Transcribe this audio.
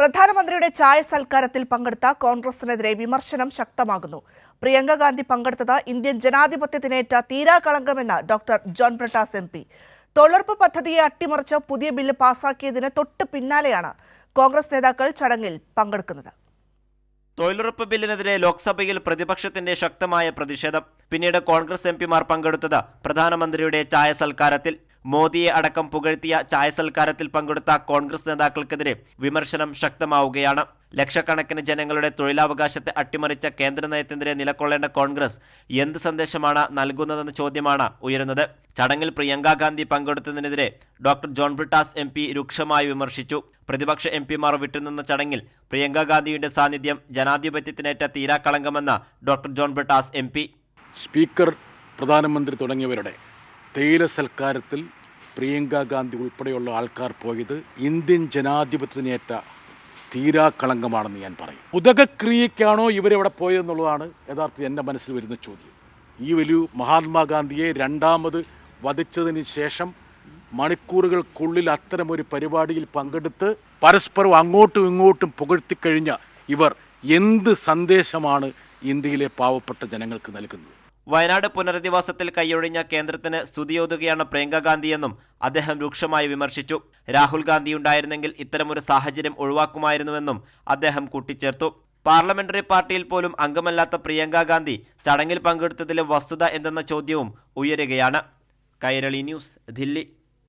പ്രധാനമന്ത്രിയുടെ ചായ സൽക്കാരത്തിൽ പങ്കെടുത്ത കോൺഗ്രസിനെതിരെ വിമർശനം ശക്തമാകുന്നു. പ്രിയങ്ക ഗാന്ധി പങ്കെടുത്തത് ഇന്ത്യൻ ജനാധിപത്യത്തിനേറ്റ തീരാകളങ്കമെന്ന് doctor John Brittas M P. തൊഴിലുറപ്പ് പദ്ധതിയെ അട്ടിമറിച്ച് പുതിയ ബില്ല് പാസാക്കിയതിന് തൊട്ട് പിന്നാലെയാണ് കോൺഗ്രസ് നേതാക്കൾ ചടങ്ങിൽ പങ്കെടുക്കുന്നത്. തൊഴിലുറപ്പ് ബില്ലിനെതിരെ ലോക്സഭയിൽ പ്രതിപക്ഷത്തിന്റെ ശക്തമായ പ്രതിഷേധം. പിന്നീട് കോൺഗ്രസ് എം പിമാർ പങ്കെടുത്തത് പ്രധാനമന്ത്രിയുടെ ചായ സൽക്കാരത്തിൽ. മോദിയെ അടക്കം പുകഴ്ത്തിയ ചായ സൽക്കാരത്തിൽ പങ്കെടുത്ത കോൺഗ്രസ് നേതാക്കൾക്കെതിരെ വിമർശനം ശക്തമാവുകയാണ്. ലക്ഷക്കണക്കിന് ജനങ്ങളുടെ തൊഴിലാവകാശത്തെ അട്ടിമറിച്ച കേന്ദ്ര നയത്തിനെതിരെ നിലകൊള്ളേണ്ട കോൺഗ്രസ് എന്ത് സന്ദേശമാണ് നൽകുന്നതെന്ന ചോദ്യമാണ് ഉയരുന്നത്. ചടങ്ങിൽ Priyanka Gandhi പങ്കെടുത്തതിനെതിരെ doctor John Brittas M P രൂക്ഷമായി വിമർശിച്ചു. പ്രതിപക്ഷ എം പിമാർ വിട്ടുനിന്ന ചടങ്ങിൽ പ്രിയങ്ക ഗാന്ധിയുടെ സാന്നിധ്യം ജനാധിപത്യത്തിനേറ്റ തീരാക്കളങ്കമെന്ന് doctor John Brittas M speaker പ്രധാനമന്ത്രി തുടങ്ങിയവരുടെ തേയില സൽക്കാരത്തിൽ പ്രിയങ്ക ഗാന്ധി ഉൾപ്പെടെയുള്ള ആൾക്കാർ പോയത് ഇന്ത്യൻ ജനാധിപത്യത്തിനേറ്റ തീരാക്കളങ്കമാണെന്ന് ഞാൻ പറയും. ഉദകക്രിയക്കാണോ ഇവരെവിടെ പോയതെന്നുള്ളതാണ് യഥാർത്ഥത്തിൽ എന്റെ മനസ്സിൽ വരുന്ന ചോദ്യം. ഈ വലിയ മഹാത്മാഗാന്ധിയെ രണ്ടാമത് വധിച്ചതിന് ശേഷം മണിക്കൂറുകൾക്കുള്ളിൽ അത്തരമൊരു പരിപാടിയിൽ പങ്കെടുത്ത് പരസ്പരം അങ്ങോട്ടും ഇങ്ങോട്ടും പുകഴ്ത്തിക്കഴിഞ്ഞ ഇവർ എന്ത് സന്ദേശമാണ് ഇന്ത്യയിലെ പാവപ്പെട്ട ജനങ്ങൾക്ക് നൽകുന്നത്? വയനാട് പുനരധിവാസത്തിൽ കൈയൊഴിഞ്ഞ കേന്ദ്രത്തിന് സ്തുതിയോതുകയാണ് പ്രിയങ്ക ഗാന്ധിയെന്നും അദ്ദേഹം രൂക്ഷമായി വിമർശിച്ചു. രാഹുൽ ഗാന്ധി ഉണ്ടായിരുന്നെങ്കിൽ ഇത്തരമൊരു സാഹചര്യം ഒഴിവാക്കുമായിരുന്നുവെന്നും അദ്ദേഹം കൂട്ടിച്ചേർത്തു. പാർലമെന്ററി പാർട്ടിയിൽ പോലും അംഗമല്ലാത്ത പ്രിയങ്കാഗാന്ധി ചടങ്ങിൽ പങ്കെടുത്തതിലെ വസ്തുത എന്തെന്ന ചോദ്യവും ഉയരുകയാണ്. കൈരളി ന്യൂസ് ദില്ലി.